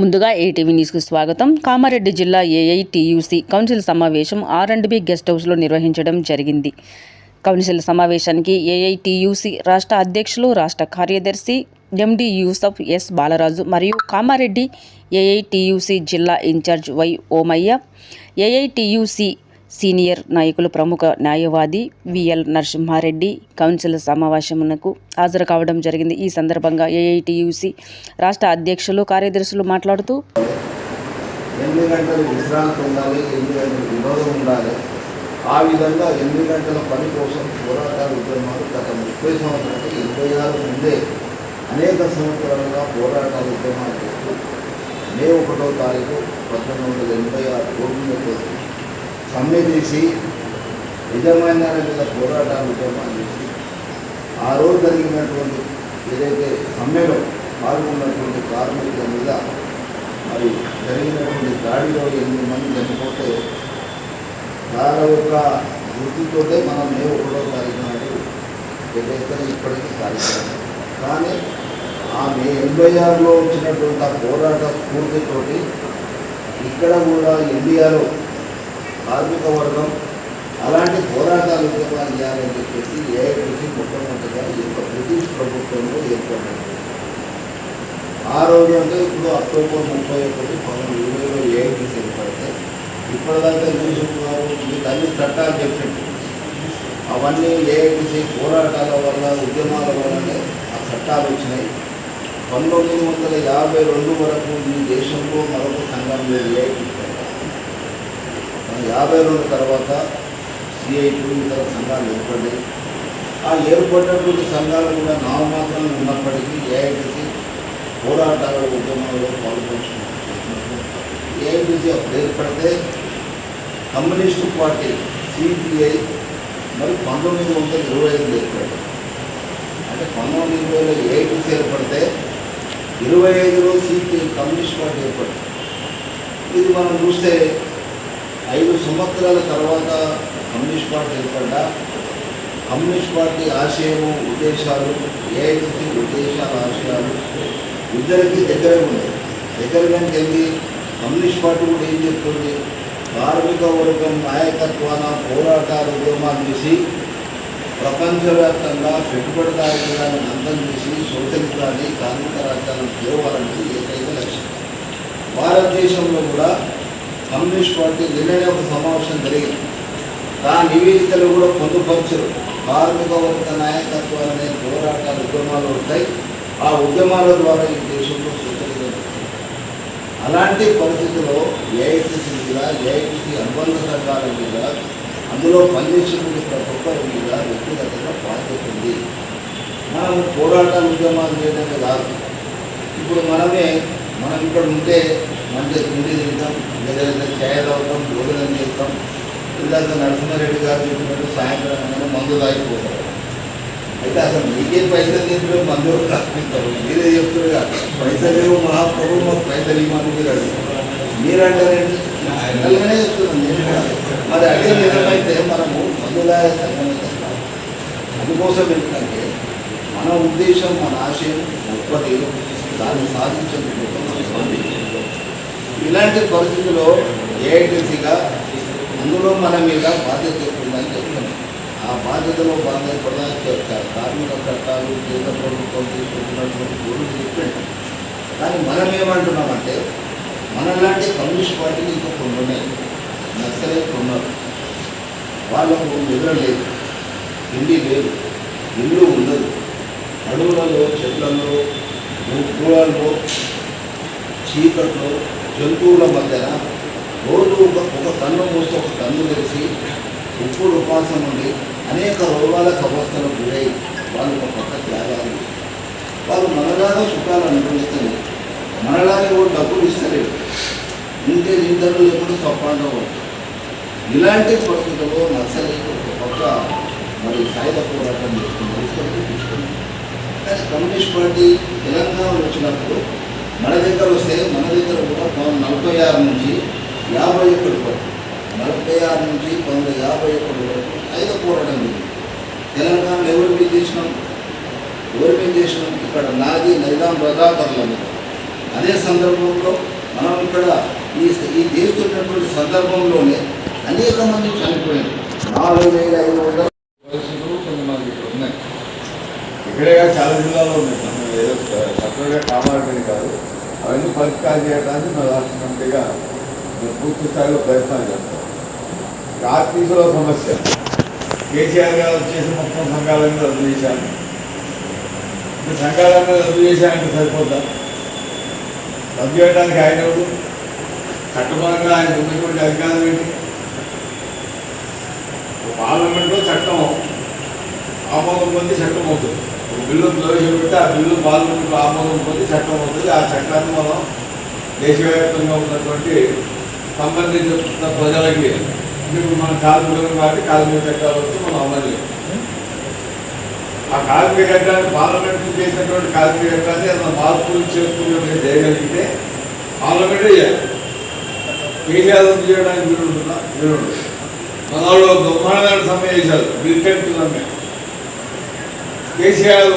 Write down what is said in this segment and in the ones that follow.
ముందుగా ఏటీవీ న్యూస్కు స్వాగతం. కామారెడ్డి జిల్లా ఏఐటీయూసీ కౌన్సిల్ సమావేశం ఆర్ అండ్ బి గెస్ట్ హౌస్లో నిర్వహించడం జరిగింది. కౌన్సిల్ సమావేశానికి ఏఐటీయూసీ రాష్ట్ర అధ్యక్షులు రాష్ట్ర కార్యదర్శి ఎండి యూసఫ్ ఎస్ బాలరాజు మరియు కామారెడ్డి ఏఐటీయూసీ జిల్లా incharge Y Omayya AITUC senior నాయకులు ప్రముఖ న్యాయవాది విఎల్ నరసింహారెడ్డి కౌన్సిల్ సమావేశమునకు హాజరు కావడం జరిగింది. ఈ సందర్భంగా ఏఐటియుసి రాష్ట్ర అధ్యక్షులు కార్యదర్శులు మాట్లాడుతూ ఎనిమిది గంటలు విశ్రాంతి ఉండాలి ఎనిమిది గంటలు వినోదం ఉండాలి ఆ విధంగా ఎనిమిది గంటల పని కోసం పోరాటాలు ఉద్యమాలు గత ముప్పై సంవత్సరాలు ఇరవై ఆరు ముందే అనేక సంవత్సరాలుగా పోరాటాలు ఉద్యమాలు చేస్తూ మే ఒకటో తారీఖు పంతొమ్మిది వందల ఎనభై ఆరు రోజులతో సమ్మె చేసి నిజమైన మీద పోరాటాలు ఉద్యమాలు చేసి ఆ రోజు జరిగినటువంటి ఏదైతే సమ్మెలో పాల్గొన్నటువంటి కార్మికుల మీద మరి జరిగినటువంటి దాడిలో ఎనిమిది మంది చనిపోతే వాళ్ళ యొక్క వృత్తితోటే మనం మే ఒకటో తారీఖు నాడు ఏదైతే ఇప్పటికీ కార్యక్రమం. కానీ ఆ మే ఎనభై ఆరులో వచ్చినటువంటి ఆ పోరాట స్ఫూర్తితోటి ఇక్కడ కూడా ఇండియాలో కార్మిక వర్గం అలాంటి పోరాటాలు ఉద్యమాలు చేయాలని చెప్పేసి ఏఐటిసి మొట్టమొదటిగా ఈ యొక్క బ్రిటిష్ ప్రభుత్వంలో ఏర్పడింది. ఆ రోజు అంటే ఇప్పుడు అక్టోబర్ ముప్పై ఒకటి పంతొమ్మిది ఇరవైలో ఏఐటిసి ఏర్పడితే ఇప్పటిదాకా చూసుకున్నారు మీకు అన్ని చట్టాలు చెప్పినట్టు అవన్నీ ఏఐటిసి పోరాటాల వల్ల ఉద్యమాల వల్లనే ఆ చట్టాలు వచ్చినాయి. పంతొమ్మిది వందల యాభై రెండు వరకు ఈ దేశంలో మరొక సంఘం లేదు ఏఐటిసి యాభై రెండు తర్వాత సిఐటి ఇతర సంఘాలు ఏర్పడ్డాయి. ఆ ఏర్పడినటువంటి సంఘాలు కూడా నామమాత్రం ఉన్నప్పటికీ ఏఐటీసీ పోరాటాల ఉద్యమంలో పాల్గొంటున్నారు ఏఐటీసీ అప్పుడు ఏర్పడితే కమ్యూనిస్టు పార్టీ సిపిఐ మరి పంతొమ్మిది వందల ఇరవై ఐదులో ఏర్పడింది. అంటే పంతొమ్మిది వేల ఏఐటీసీ ఏర్పడితే ఇరవై ఐదులో సిపిఐ కమ్యూనిస్ట్ పార్టీ ఏర్పడింది. ఇది మనం చూస్తే ఐదు సంవత్సరాల తర్వాత కమ్యూనిస్ట్ పార్టీ ఏర్పడ్డా? కమ్యూనిస్ట్ పార్టీ ఆశయము ఉద్దేశాలు ఏఐసి ఉద్దేశాల ఆశయాలు ఇద్దరికి దగ్గర ఉన్నాయి. దగ్గరగానే ఏంటి కమ్యూనిస్ట్ పార్టీ కూడా ఏం చెప్తుంది? కార్మిక వర్గం నాయకత్వాన పోరాటాలు ఉద్యమాలు చేసి ప్రపంచవ్యాప్తంగా పెట్టుబడిదారులను అంతం చేసి సోషలిజాన్ని కార్మిక రాజ్యాలను తేవాలనేది ఏకైక లక్ష్యం. భారతదేశంలో కూడా కమ్యూనిస్ట్ పార్టీ నిన్ననే ఒక సమావేశం జరిగింది. ఆ నివేదికలు కూడా పొందుపరచరు. కార్మిక వర్గ నాయకత్వాలనే పోరాటాలు ఉద్యమాలు ఉంటాయి. ఆ ఉద్యమాల ద్వారా ఈ దేశంలో సూచనలు అలాంటి పరిస్థితుల్లో ఏఐటీసీ మీద ఏఐటీసీ అనుబంధ సంఘాల మీద అందులో పనిచేసినటువంటి ప్రతి ఒక్కరి మీద వ్యక్తిగతంగా బాధ్యత ఉంది. మనం పోరాటాలు ఉద్యమాలు చేయడమే కాదు ఇప్పుడు మనమే మనం ఇక్కడ ఉంటే మంచి తిండి తింటాం లేదంటే ఛాయ్ తాగుతాం భోజనం చేస్తాం. పిల్లలతో నరసింహారెడ్డి గారు చెప్పినట్టు సాయంత్రం మందు తాగిపోతారు. అయితే అసలు మీకే పైసలు తీసుకుని మందు తప్పిస్తారు మీరే చెప్తారు కదా పైసలు లేవు మహాప్రభు మాకు పైసలు ఇవ్వమని మీరు అడుగుతారు. మీరంటారేంటి పిల్లలుగానే చెప్తున్నాను నేను కూడా. మరి అదే నిజమైతే మనము మందులా సంఘమే అందుకోసం ఎందుకంటే మన ఉద్దేశం మన ఆశయం గొప్పది దాన్ని సాధించేందుకు మనం సాధించాలి. ఇలాంటి పరిస్థితుల్లో ఏఐటీసీగా అందులో మన మీద బాధ్యత చెప్తుందని చెప్తున్నాం. ఆ బాధ్యతలో బాధ్యత ప్రధాన చెప్తారు కార్మిక చట్టాలు కేంద్ర ప్రభుత్వం తీసుకుంటున్నటువంటి గురువులు చెప్పాడు కానీ మనం ఏమంటున్నామంటే మనలాంటి కమ్యూనిస్ట్ పార్టీలు ఇంకా కొన్ని ఉన్నాయి. నక్సలైట్లు ఉన్నారు వాళ్ళకు నిద్ర లేదు. తిండి లేదు. ఇల్లు ఉండదు. అడవులలో చెట్లలో పూలలో చీకట్లో జంతువుల మధ్యన రోజు ఒక కన్ను మూసి ఒక కన్ను తెరిచి ఇప్పుడు ఉపాసం ఉండి అనేక రోగాలకు అవస్థలకు గురై వాళ్ళు ఒక పక్క త్యాగాలు. వాళ్ళు మనలాగా సుఖాలు అనుభవిస్తారు మనలాగే కూడా డబ్బులు ఇస్తలేరు. ఇంటే నిందలు లేకుండా స్వప్నంలో ఇలాంటి పరిస్థితుల్లో నక్సలైట్ ఒక పక్క మరి సాయుధ పోరాటం చేస్తున్నారు. తీసుకొని కానీ కమ్యూనిస్ట్ పార్టీ తెలంగాణ వచ్చినప్పుడు మన దగ్గర వస్తే మన దగ్గర కూడా నలభై ఆరు నుంచి యాభై ఒకటి వరకు. నలభై ఆరు నుంచి పంతొమ్మిది యాభై ఒకటి వరకు ఐదు పోరాటం జరిగింది తెలంగాణలో ఎవరు మీద చేసినాం? ఎవరి మీద చేసినాం? ఇక్కడ నాది నైదాం రజాకర్ల మీద. అదే సందర్భంలో మనం ఇక్కడ ఈ ఈ చేస్తున్నటువంటి సందర్భంలోనే అనేక మంది చనిపోయింది నాలుగు వేల ఐదు వందల పరిస్థితులు కొంతమంది ఇక్కడ ఉన్నాయి. ఇక్కడే చాలా జిల్లాలో ఉన్నాయి. ఏదో సపరేట్గా కామారెడ్డి కాదు. అవన్నీ పరిష్కారం చేయడానికి మా రాష్ట్ర కమిటీగా మేము పూర్తి స్థాయిలో ప్రయత్నాలు చేస్తాం. ఆర్టీసీలో సమస్య. కేసీఆర్ గారు వచ్చేసి మొత్తం సంఘాలన్నీ రద్దు చేశాను సంఘాలన్నీ రద్దు చేశానంటే సరిపోతా రద్దు చేయడానికి ఆయన ఎవరు? చట్టపరంగా ఆయన ఉన్నటువంటి అధికారం ఏంటి? పార్లమెంట్లో చట్టం ఆమోదం పొంది చట్టం అవుతుంది. బిల్లు ప్రవేశపెట్టి ఆ బిల్లు పార్లమెంట్లో ఆమోదం పొంది చట్టం అవుతుంది. ఆ చట్టాన్ని మనం దేశవ్యాప్తంగా ఉన్నటువంటి సంబంధిత ప్రజలకి ఇప్పుడు మన కార్మికులను కాబట్టి కార్మిక చట్టాలు వచ్చి మనం అమలు ఆ కార్మిక చట్టాన్ని పార్లమెంట్ చేసినటువంటి కార్మిక చట్టాన్ని ఏదైనా మార్పులు చేర్పులు చేయగలిగితే పార్లమెంటే చేయాలి. కేసీఆర్ చేయడానికి వీలు ఉంటుందా వీలు మన వాళ్ళు బ్రహ్మాండమైన సమ్మె చేశారు బిల్టెంట్ సమ్మె కేసీఆర్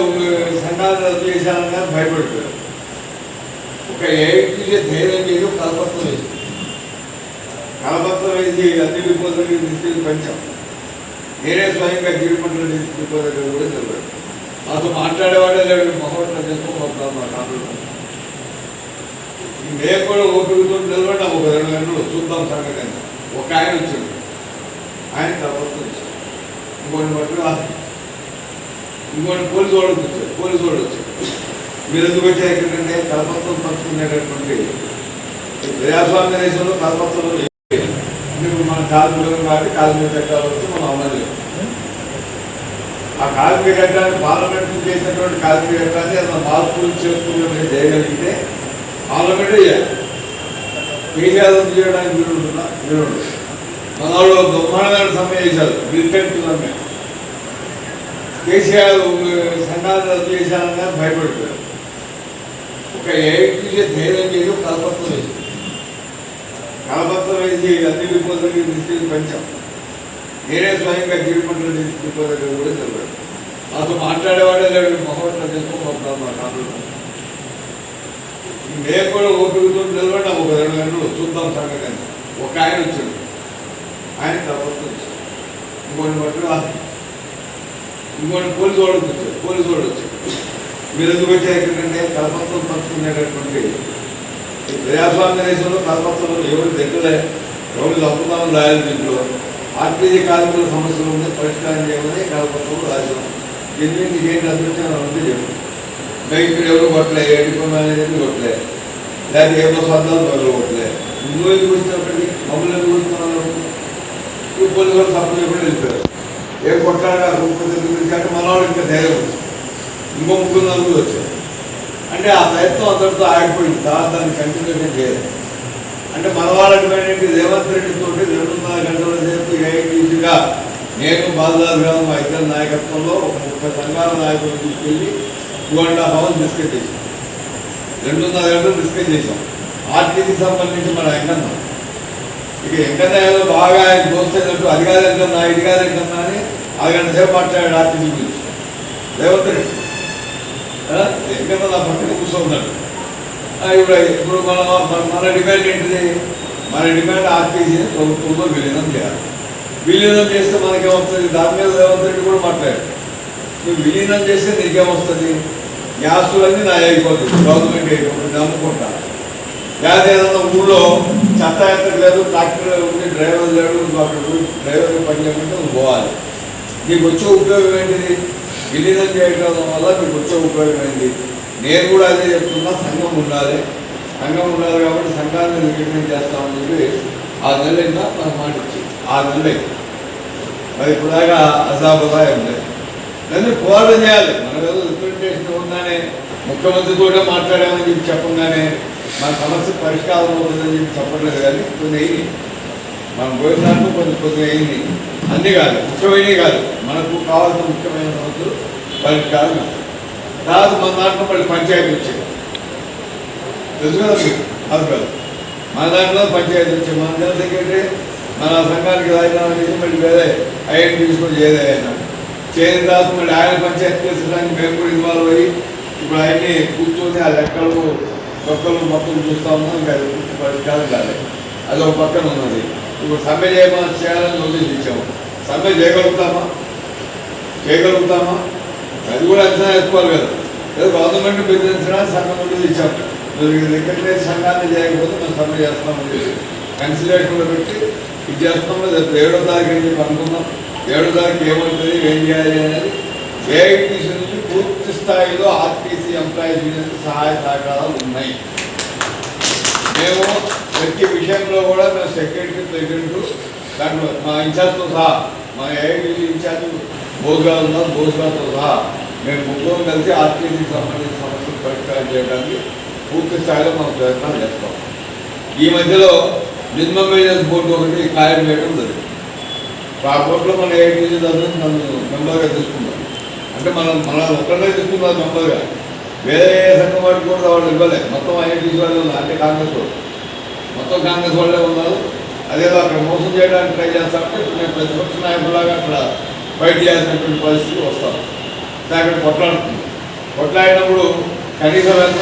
సంఘాన్ని రద్దు చేశారని భయపడిపోయారు ఒక ఏపీ ధైర్యం చేసి కలపత్రం వేసి కలపత్రం వేసి అన్ని డిపో తీసుకెళ్ళి పంచాం. నేనే స్వయంగా జీడిపంటలు డిపో కూడా తెలిపాడు మాతో మాట్లాడేవాడే లేడు మహోత్సవం చేసుకోబోతాం మా కాంగ్రెస్ మేము కూడా ఓపికతో నిలబడ్డాం. ఒక రెండు గంటలు చూద్దాం సంగతి ఒక ఆయన వచ్చాడు. ఆయన కలపత్రం వచ్చాడు ఇంకోటి పట్టు ఇంకోటి పోలీసు వాడు వచ్చారు పోలీసు వాడు వచ్చారు మీరు ఎందుకు వచ్చారు ఎక్కడంటే కలపత్వం పంచుకునేటటువంటి ప్రజాస్వామ్య దేశంలో కలపత్వం ఇప్పుడు మన కార్మికులను కాబట్టి కార్మిక చట్టాలు వచ్చి మనం అమలు ఆ కార్మిక చట్టాన్ని పార్లమెంట్ చేసినటువంటి కార్మిక చట్టాన్ని ఏదైనా మార్పులు చేర్పులు మీరు చేయగలిగితే పార్లమెంట్ చేయాలి. కేసీఆర్ చేయడానికి మీరు ఉంటుందా మీరు ఉంటుంది మన వాళ్ళు బ్రహ్మాండమైన సమయం చేశారు. బిల్టెంట్ సమయం కేసీఆర్ సన్నాహాలు రద్దు చేశారని భయపడిపోయారు ఒక ఏఐటీసీ ధైర్యం చేసి కలపత్రం వేసి. కలపత్రం వేసి అన్ని విపత్తులకి తీసుకెళ్ళి పంచాం. నేనే స్వయంగా గిరిపంటలు డిపో కూడా తెలిపాడు మాతో మాట్లాడేవాడే లేడు మహోత్సవం చేసుకోబోతాం మా కాంగ్రెస్ మేము కూడా ఓపికతో నిలబడ్డాం ఒక రెండు గంటలు చూద్దాం సంగతి ఒక ఆయన వచ్చాడు. ఆయన కలపత్రం వచ్చాడు ఇంకోటి పట్టు ఇంకోటి పోలీసు వాడు వచ్చాడు పోలీసు వాడు వచ్చాడు. మీరు ఎందుకు వచ్చారు ఎక్కడంటే కల్పత్వం పంచుకునేటటువంటి ప్రజాస్వామ్య దేశంలో కల్పత్వం ఎవరు దగ్గరే ఎవరు తప్పుదామని రాయాలి దీంట్లో? ఆర్టీజీ కార్మికుల సమస్యలు ఉంది పరిష్కారం చేయమని కల్పత్వం రాశాం దీన్ని ఏంటి అభిప్రాయం అంటే చెప్పు. ఇంకా ఇక్కడ ఎవరు కొట్టలే ఏడుకో మేనేజర్ కొట్టలే? లేదా ఏ బస్ వద్దాలు కొట్టలే. నువ్వు ఎందుకు వచ్చినప్పటికీ? మమ్మల్ని ఎందుకు వచ్చినావు నువ్వు పోలీసు వాళ్ళు తప్పు చెప్పి వెళ్ళిపోయారు ఏ కొట్టాడా ముగ్గురు గురించి అంటే మనవాడు ఇంకా ధైర్యం వచ్చింది ఇంకో ముగ్గురు నలుగురు వచ్చారు. అంటే ఆ ప్రయత్నం అందరితో ఆగిపోయింది. తర్వాత దాన్ని కంటిన్యూ చేయలేదు అంటే మన వాళ్ళకి రేవంత్ రెడ్డితో తోటి రెండున్నర గంటల సేపు ఏఐటీసీగా నేను బాలదాస్ గారు మా ఇద్దరు నాయకత్వంలో ఒక ముప్పై సంఘాల నాయకులు తీసుకెళ్ళి two and half hours discuss చేసాం రెండున్నర గంటలు డిస్కస్ చేసాం ఆర్టీసీకి సంబంధించి మన వెంకన్న ఇక వెంకన్న బాగా ఆయన దోస్తైనట్టు అది కాదు ఎంకన్నా ఇది కాదు ఎంకన్నా అని అరగంట సేపు మాట్లాడాడు ఆర్టీసీ గురించి రేవంత్ రెడ్డి ఆ, వెంకన్న కూర్చున్నాడు ఇప్పుడు ఇప్పుడు మన మన- డిమాండ్ ఏంటిది? మన డిమాండ్ ఆర్టీసీ ప్రభుత్వంలో విలీనం చేయాలి. విలీనం చేస్తే మనకేమొస్తుంది? దాని మీద రేవంత్ రెడ్డి కూడా మాట్లాడాడు. నువ్వు విలీనం చేస్తే నీకేమొస్తుంది? గ్యాసులన్నీ నా అయిపోతుంది గవర్నమెంట్ అయిపోతుంది అమ్ముకుంటా లేదా ఏదైనా ఊళ్ళో చెత్త ఎత్తలేదు ట్రాక్టర్ ఉంది డ్రైవర్ లేడు అక్కడ డ్రైవర్ పని చేయమంటే నువ్వు పోవాలి. మీకు వచ్చే ఉపయోగం ఏంటిది విలీనం చేయడం వల్ల మీకు వచ్చే ఉపయోగం ఏంటి? నేను కూడా అదే చెప్తున్నా సంఘం ఉండాలి. సంఘం ఉండాలి కాబట్టి సంఘాన్ని విలీనం చేస్తామని చెప్పి ఆ నెల అయినా మాట ఇచ్చి ఆ నెలలు మరి ఇప్పుడు దాకా అజాబదాయం లేదు. నన్ను పోరాటం చేయాలి. మన ఏదో రిప్రజెంటేషన్ ఉందానే ముఖ్యమంత్రితో మాట్లాడామని చెప్పి చెప్పగానే మన సమస్య పరిష్కారం అవుతుందని చెప్పి చెప్పట్లేదు కానీ కొన్ని మనం పోయినట్టు కొంచెం కొద్దిగా అయింది. అన్నీ కాదు ముఖ్యమైనవి కాదు. మనకు కావాల్సిన ముఖ్యమైన సమస్యలు పరిష్కారం కాదు తర్వాత మన దాంట్లో మళ్ళీ పంచాయతీ వచ్చాయి. తెలుసు కదా కాదు కాదు. మన దాంట్లో పంచాయతీ వచ్చాయి. మన జనరల్ సెక్రటరీ మన సంఘానికి రాజీనామా చేసి మళ్ళీ వేరే ఐఎన్ తీసుకొని చేయదే ఆయన. చేయని తర్వాత మళ్ళీ ఆయన పంచాయతీ చేసేదానికి మేము కూడా ఇన్వాల్వ్ అయ్యి ఇప్పుడు ఆయన్ని కూర్చొని ఆ లెక్కలు మొక్కలు మొత్తం చూస్తా ఉన్నాం. ఇంకా అది పరిష్కారం కాలేదు. అది ఒక పక్కన ఉన్నది. నువ్వు సమ్మె చేయమని చేయాలని నోటీస్ ఇచ్చాము సమ్మె చేయగలుగుతామా? చేయగలుగుతామా? అది కూడా అంచనా వేసుకోవాలి కదా. లేదు గవర్నమెంట్ బెదిరించడానికి సంఘం నోటీస్ ఇచ్చాం మీరు ఈ సంఘాన్ని చేయకపోతే మేము సమ్మె చేస్తామని చెప్పి కన్సిలేషన్లో పెట్టి ఇది చేస్తామో ఏడో తారీఖు అని చెప్పి అనుకున్నాం. ఏడో తారీఖు ఏమవుతుంది ఏం చేయాలి అనేది ఏఐటీసీ నుంచి పూర్తి స్థాయిలో ఆర్టీసీ ఎంప్లాయీస్ సహాయ సహకారాలు ఉన్నాయి. మేము ప్రతి విషయంలో కూడా మేము సెక్రటరీ ప్రెసిడెంట్ దాంట్లో మా ఇన్ఛార్జ్తో సహా మా ఏఐడి ఇన్ఛార్జ్ బోస్గా ఉన్నాం బోస్గాతో సహా. మేము ముగ్గురు కలిసి ఆర్టీసీకి సంబంధించిన సమస్యలు పరిష్కారం చేయడానికి పూర్తి స్థాయిలో మనం ప్రయత్నాలు చేస్తాం. ఈ మధ్యలో మినిమం వేజెస్ బోర్డు ఒకటి ఖాయం చేయడం జరిగింది. ఆ బోర్డులో మన ఏఐటీసీ తరఫున నన్ను మెంబర్గా తీసుకున్నాం అంటే మనం మనం ఒక్కడే తీసుకున్నాం మెంబర్గా. వేరే ఏ సంఘం వాటికి కూడా వాళ్ళు ఇవ్వలేదు మొత్తం ఐఐటీసీ వాళ్ళు ఉన్నారు అంటే కాంగ్రెస్ వాళ్ళు. మొత్తం కాంగ్రెస్ వాళ్ళే ఉన్నారు. అదేదో అక్కడ మోసం చేయడానికి ట్రై చేస్తామంటే ఇప్పుడు నేను ప్రతిపక్ష నాయకులాగా అక్కడ ఫైట్ చేయాల్సినటువంటి పరిస్థితి వస్తాం. అక్కడ కొట్లాడుతుంది. కొట్లాడినప్పుడు కనీసం ఎంత